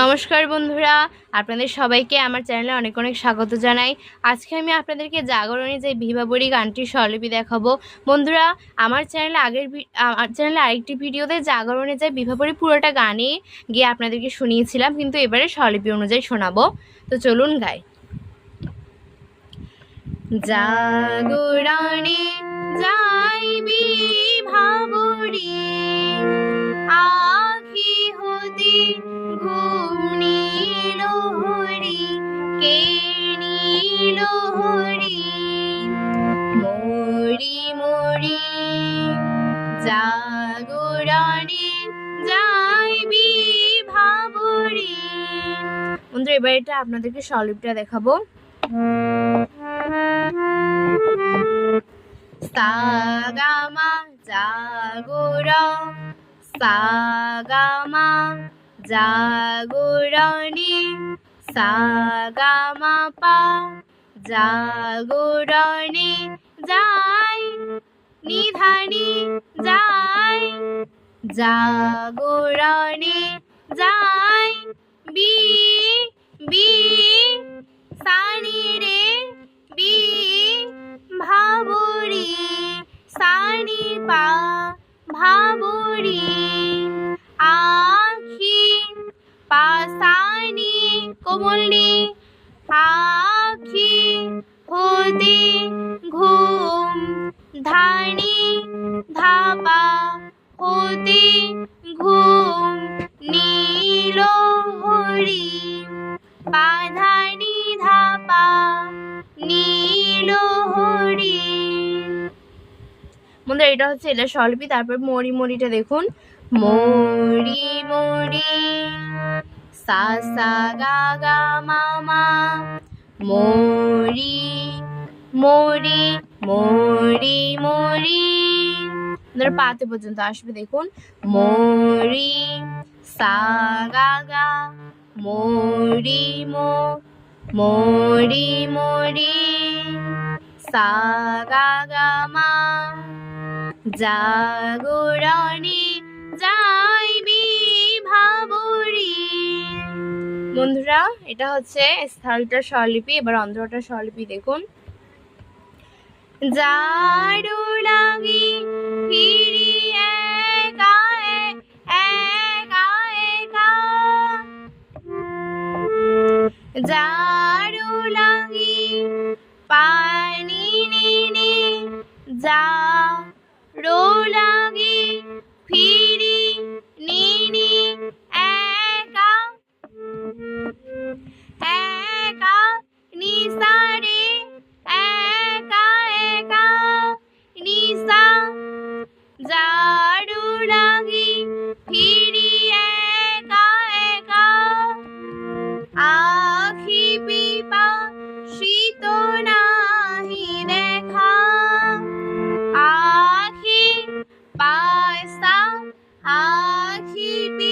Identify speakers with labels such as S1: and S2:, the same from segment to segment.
S1: নমস্কার বন্ধুরা, আপনাদের সবাইকে আমার চ্যানেলে অনেক অনেক স্বাগত জানাই। আজকে আমি আপনাদেরকে জাগরণী যে ভিভাবরী গানটির স্বরলিপি দেখাবো। বন্ধুরা, আমার চ্যানেলে আগের আমার চ্যানেলে আরেকটি ভিডিওতে জাগরণে যে ভিভাবরী পুরোটা গানে গিয়ে আপনাদেরকে শুনিয়েছিলাম, কিন্তু এবারে স্বরলিপি অনুযায়ী শোনাবো। তো চলুন গাই। জাগরণে যাইবি ভাবরি আখি হতে বন্ধুরা এবার এটা আপনাদেরকে সলিপটা দেখাবো। সাগামা সাগামা জাগরণী সাগামা পা যাই বি বি সানি রে বি ভাবরি সানি পা ভাবরি। বন্ধুরা, এটা হচ্ছে এটা স্বরলিপি তারপর মরি মরিটা দেখুন। মরি মরি, সা সা গা গা মা মা। মরি মরি মরি মরি। ধরো পাতে পর্যন্ত আসবে, দেখুন। মরি, সা গা গা, মরি মো, মরি মরি। সা গা গা মা জাগরণে যাইবি ভাবরি বন্ধুরা, এটা হচ্ছে স্থলটা স্বরলিপি, এবার অন্ধ্রটা স্বরলিপি দেখুন। জাড়ু লাগি ফিরি জাড়ু আখি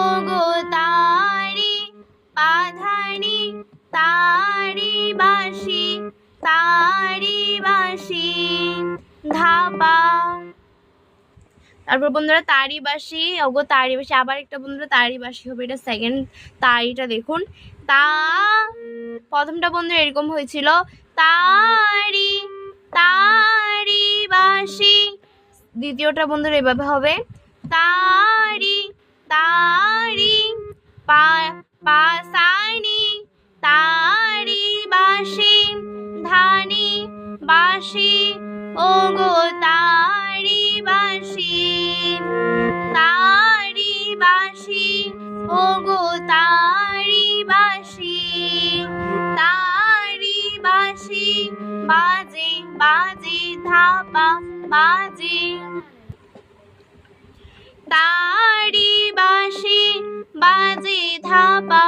S1: ওগো তারি, পাধানি, তারি বাসি তারি বাসি, ধাপা। তারপর বন্ধুরা তারি বাসি, ওগো তারি বাসি, আবার একটা বন্ধুরা তারি বাসি হবে, এটা সেকেন্ড তারিটা দেখুন। তা, প্রথমটা বন্ধুরা এরকম হয়েছিল, তারি তারি বাসি, দ্বিতীয়টা বন্ধুরা এভাবে হবে, তারি বাজে। তারি বাসি বাজে ধাপা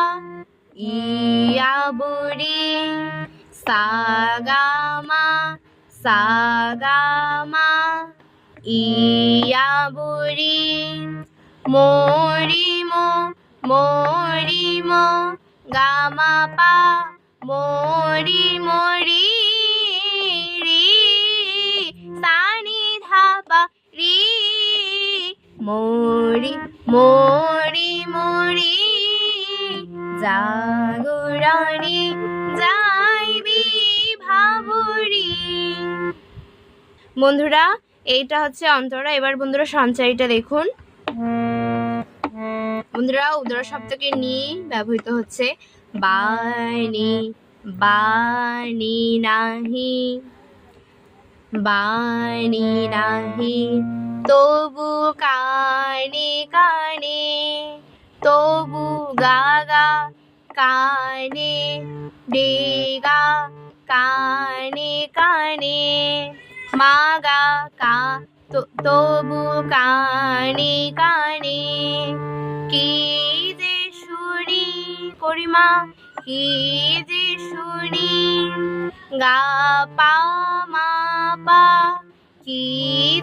S1: ইয়া বুড়ি সাগামা সাগামা ইয়া বুড়ি মরিমো মরিমো গামা পা মরি মরি মরি মরি মরি জাগরণী যাইবি ভাবুরি বন্ধুরা, এইটা হচ্ছে অন্তরা। এবার বন্ধুরা সঞ্চয়টা দেখুন। বন্ধুরা, উদরা শব্দকে নিয়ে ব্যবহৃত হচ্ছে, বাণী বাণী নাহি বাণী নাহি। তবু কানে কানে, তবু গাগা কানে, ডেগা কানে কানে, মাগা কা তবু কানে কানে। কি যে শুনি করিমা কি যে শুনি, গা পা মা পা কি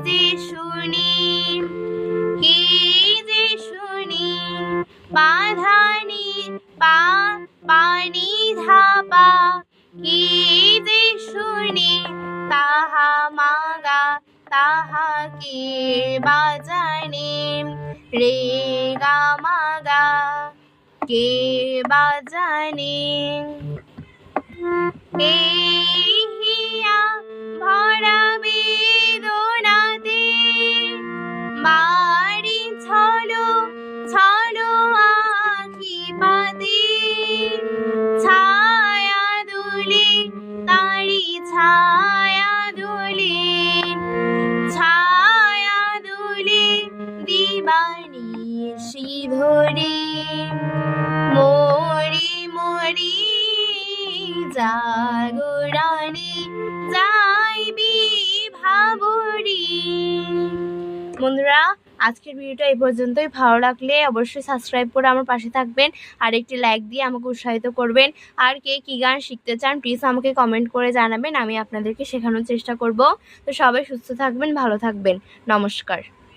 S1: যে শুনি, কি যে শুনি বাধানি পা, পানি ধাপা, কি যে শুনি, তাহা মাগা, তাহা কে বাজানে রে গা মাগা, কে বাজানে এই দিবানি ধরে মরি মরি জাগরণে যাইবি ভাবরি। বন্ধুরা, আজকের ভিডিওটা এই পর্যন্তই। ভালো লাগলে অবশ্যই সাবস্ক্রাইব করে আমার পাশে থাকবেন আর একটি লাইক দিয়ে আমাকে উৎসাহিত করবেন। আর কে কী গান শিখতে চান প্লিজ আমাকে কমেন্ট করে জানাবেন। আমি আপনাদেরকে শেখানোর চেষ্টা করব। তো সবাই সুস্থ থাকবেন, ভালো থাকবেন। নমস্কার।